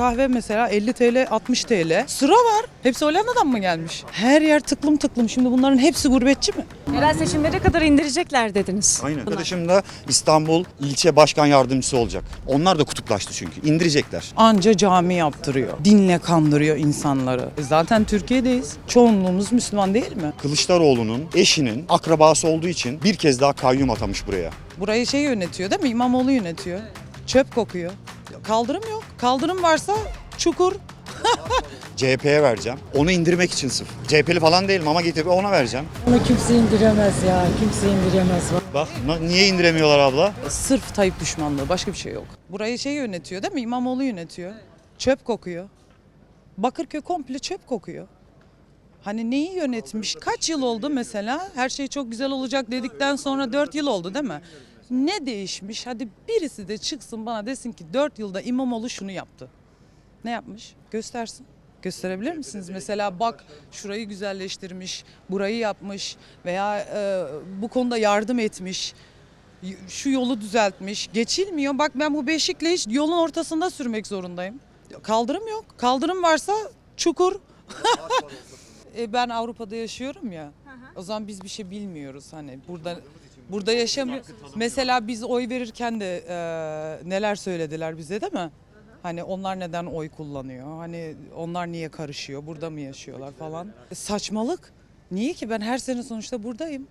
kahve mesela 50 TL 60 TL. Sıra var. Hepsi Hollanda'dan mı gelmiş? Her yer tıklım tıklım. Şimdi bunların hepsi gurbetçi mi? Yerel seçimlere kadar indirecekler dediniz. Aynen. Bunlar. Arkadaşım da İstanbul ilçe başkan yardımcısı olacak. Onlar da kutuplaştı çünkü. İndirecekler. Anca cami yaptırıyor. Dinle kandırıyor insanları. E zaten Türkiye'deyiz. Çoğunluğumuz Müslüman değil mi? Kılıçdaroğlu'nun eşinin akrabası olduğu için bir kez daha kayyum atamış buraya. Burayı şey yönetiyor değil mi? İmamoğlu yönetiyor. Çöp kokuyor. Kaldırım yok. Kaldırım varsa çukur. CHP'ye vereceğim. Onu indirmek için sırf. CHP'li falan değilim ama getirip ona vereceğim. Onu kimse indiremez ya. Kimse indiremez. Bak niye indiremiyorlar abla? Sırf Tayyip düşmanlığı. Başka bir şey yok. Burayı şey yönetiyor değil mi? İmamoğlu yönetiyor. Çöp kokuyor. Bakırköy komple çöp kokuyor. Hani neyi yönetmiş? Kaç yıl oldu mesela? Her şey çok güzel olacak dedikten sonra 4 yıl oldu değil mi? Ne değişmiş? Hadi birisi de çıksın bana desin ki 4 yılda İmamoğlu şunu yaptı. Ne yapmış? Göstersin. Gösterebilir misiniz? Mesela bak şurayı güzelleştirmiş, burayı yapmış veya e, bu konuda yardım etmiş. Şu yolu düzeltmiş. Geçilmiyor. Bak ben bu beşikle hiç yolun ortasında sürmek zorundayım. Kaldırım yok. Kaldırım varsa çukur. e, ben Avrupa'da yaşıyorum ya. O zaman biz bir şey bilmiyoruz hani burada burada yaşamıyor. Mesela biz oy verirken de e, neler söylediler bize değil mi? Hani onlar neden oy kullanıyor? Hani onlar niye karışıyor? Burada mı yaşıyorlar falan? Saçmalık. Niye ki ben her sene sonuçta buradayım.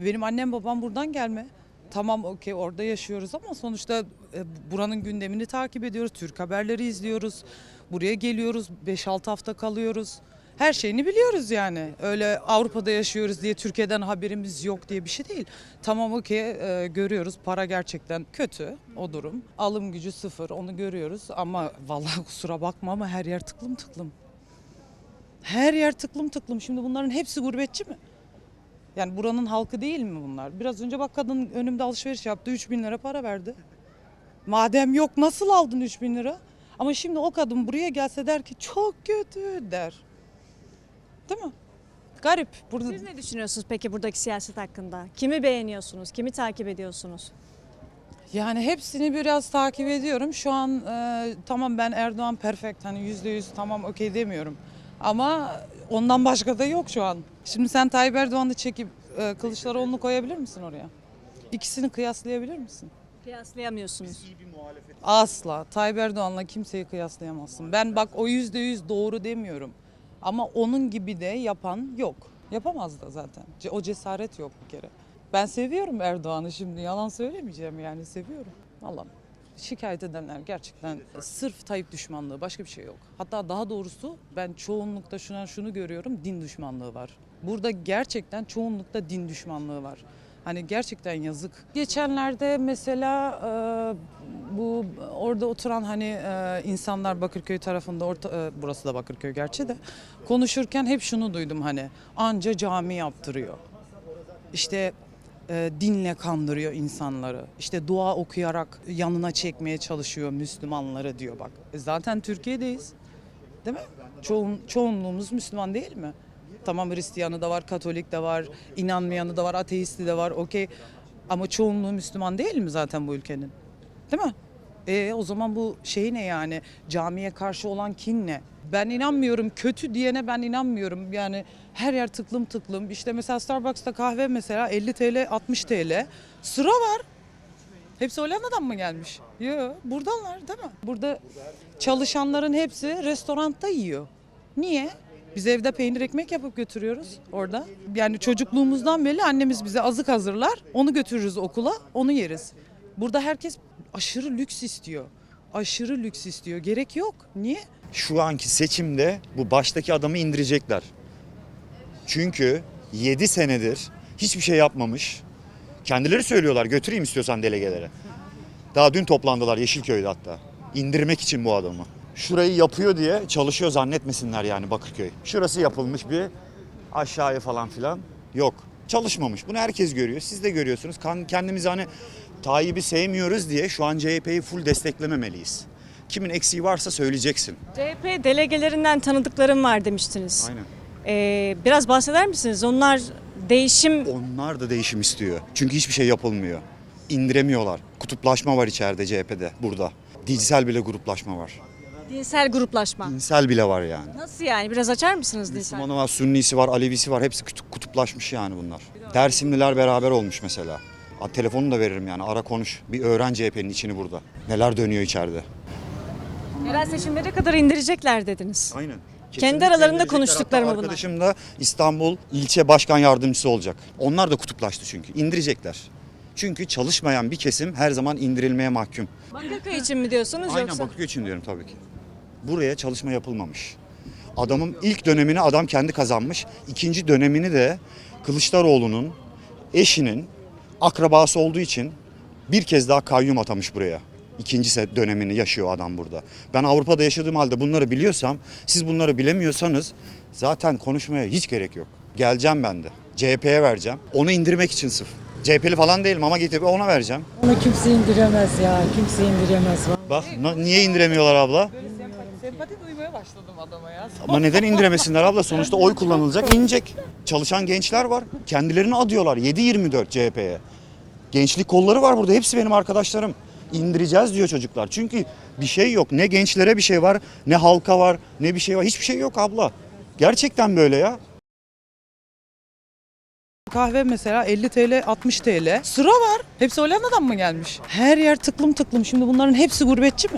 Benim annem babam buradan gelme. Tamam okey orada yaşıyoruz ama sonuçta e, buranın gündemini takip ediyoruz. Türk haberleri izliyoruz. Buraya geliyoruz. 5-6 hafta kalıyoruz. Her şeyini biliyoruz yani. Öyle Avrupa'da yaşıyoruz diye Türkiye'den haberimiz yok diye bir şey değil. Tamam okey e, görüyoruz para gerçekten kötü o durum. Alım gücü sıfır onu görüyoruz ama vallahi kusura bakma ama her yer tıklım tıklım. Her yer tıklım tıklım. Şimdi bunların hepsi gurbetçi mi? Yani buranın halkı değil mi bunlar? Biraz önce bak kadın önümde alışveriş yaptı 3 bin lira para verdi. Madem yok nasıl aldın 3 bin lira? Ama şimdi o kadın buraya gelse der ki çok kötü der. Değil mi? Garip. Burada Siz ne düşünüyorsunuz peki buradaki siyaset hakkında? Kimi beğeniyorsunuz? Kimi takip ediyorsunuz? Yani hepsini biraz takip ediyorum. Şu an e, tamam ben Erdoğan perfect hani yüzde yüz tamam okey demiyorum. Ama ondan başka da yok şu an. Şimdi sen Tayyip Erdoğan'ı çekip e, Kılıçdaroğlu'nu koyabilir misin oraya? İkisini kıyaslayabilir misin? Kıyaslayamıyorsunuz. Asla. Tayyip Erdoğan'la kimseyi kıyaslayamazsın. Ben bak o yüzde yüz doğru demiyorum. Ama onun gibi de yapan yok. Yapamaz da zaten. O cesaret yok bir kere. Ben seviyorum Erdoğan'ı şimdi. Yalan söylemeyeceğim yani seviyorum. Vallahi şikayet edenler gerçekten sırf Tayyip düşmanlığı başka bir şey yok. Hatta daha doğrusu ben çoğunlukta şuna şunu görüyorum din düşmanlığı var. Burada gerçekten çoğunlukta din düşmanlığı var. Hani gerçekten yazık. Geçenlerde mesela e, bu orada oturan hani e, insanlar Bakırköy tarafında orta, e, burası da Bakırköy gerçi de konuşurken hep şunu duydum hani anca cami yaptırıyor. İşte e, dinle kandırıyor insanları. İşte dua okuyarak yanına çekmeye çalışıyor Müslümanları diyor bak. E, zaten Türkiye'deyiz. Değil mi? Çoğun, çoğunluğumuz Müslüman değil mi? Tamam Hristiyanı da var, Katolik de var, inanmayanı da var, ateisti de var, okey. Ama çoğunluğu Müslüman değil mi zaten bu ülkenin? Değil mi? E o zaman bu şey ne yani? Camiye karşı olan kin ne? Ben inanmıyorum. Kötü diyene ben inanmıyorum. Yani her yer tıklım tıklım. İşte mesela Starbucks'ta kahve mesela 50 TL, 60 TL. Sıra var. Hepsi Hollanda'dan mı gelmiş? Yok, buradanlar değil mi? Burada çalışanların hepsi restoranda yiyor. Niye? Biz evde peynir ekmek yapıp götürüyoruz orada. Yani çocukluğumuzdan beri annemiz bize azık hazırlar. Onu götürürüz okula, onu yeriz. Burada herkes aşırı lüks istiyor. Aşırı lüks istiyor. Gerek yok. Niye? Şu anki seçimde bu baştaki adamı indirecekler. Çünkü 7 senedir hiçbir şey yapmamış. Kendileri söylüyorlar götüreyim istiyorsan delegelere. Daha dün toplandılar Yeşilköy'de hatta. İndirmek için bu adamı. Şurayı yapıyor diye çalışıyor zannetmesinler yani Bakırköy. Şurası yapılmış bir aşağıya falan filan. Yok. Çalışmamış. Bunu herkes görüyor. Siz de görüyorsunuz. Kendimizi hani Tayyip'i sevmiyoruz diye şu an CHP'yi full desteklememeliyiz. Kimin eksiği varsa söyleyeceksin. CHP delegelerinden tanıdıklarım var demiştiniz. Aynen. Ee, biraz bahseder misiniz? Onlar değişim Onlar da değişim istiyor. Çünkü hiçbir şey yapılmıyor. İndiremiyorlar. Kutuplaşma var içeride CHP'de burada. Dijital bile gruplaşma var. Dinsel gruplaşma. Dinsel bile var yani. Nasıl yani? Biraz açar mısınız dinsel? Müslümanı var, Sünnisi var, Alevisi var. Hepsi kutup- kutuplaşmış yani bunlar. Dersimliler beraber olmuş mesela. Ha, telefonu da veririm yani ara konuş. Bir öğren CHP'nin içini burada. Neler dönüyor içeride. Yerel seçimlere kadar indirecekler dediniz. Aynen. Kendi aralarında indirecekler. konuştukları Hatta mı bunlar? Arkadaşım da İstanbul ilçe başkan yardımcısı olacak. Onlar da kutuplaştı çünkü. İndirecekler. Çünkü çalışmayan bir kesim her zaman indirilmeye mahkum. Bakırköy için mi diyorsunuz Aynen yoksa? Bakırköy için diyorum tabii ki. Buraya çalışma yapılmamış. Adamın ilk dönemini adam kendi kazanmış. İkinci dönemini de Kılıçdaroğlu'nun eşinin akrabası olduğu için bir kez daha kayyum atamış buraya. İkinci dönemini yaşıyor adam burada. Ben Avrupa'da yaşadığım halde bunları biliyorsam, siz bunları bilemiyorsanız zaten konuşmaya hiç gerek yok. Geleceğim ben de. CHP'ye vereceğim. Onu indirmek için sırf. CHP'li falan değilim ama getirip ona vereceğim. Onu kimse indiremez ya. Kimse indiremez. Bak niye indiremiyorlar abla? Sempati duymaya başladım adama ya. Ama neden indiremesinler abla? Sonuçta oy kullanılacak, inecek. Çalışan gençler var. Kendilerini adıyorlar 7-24 CHP'ye. Gençlik kolları var burada. Hepsi benim arkadaşlarım. İndireceğiz diyor çocuklar. Çünkü bir şey yok. Ne gençlere bir şey var, ne halka var, ne bir şey var. Hiçbir şey yok abla. Gerçekten böyle ya. Kahve mesela 50 TL, 60 TL. Sıra var. Hepsi Hollanda'dan mı gelmiş? Her yer tıklım tıklım. Şimdi bunların hepsi gurbetçi mi?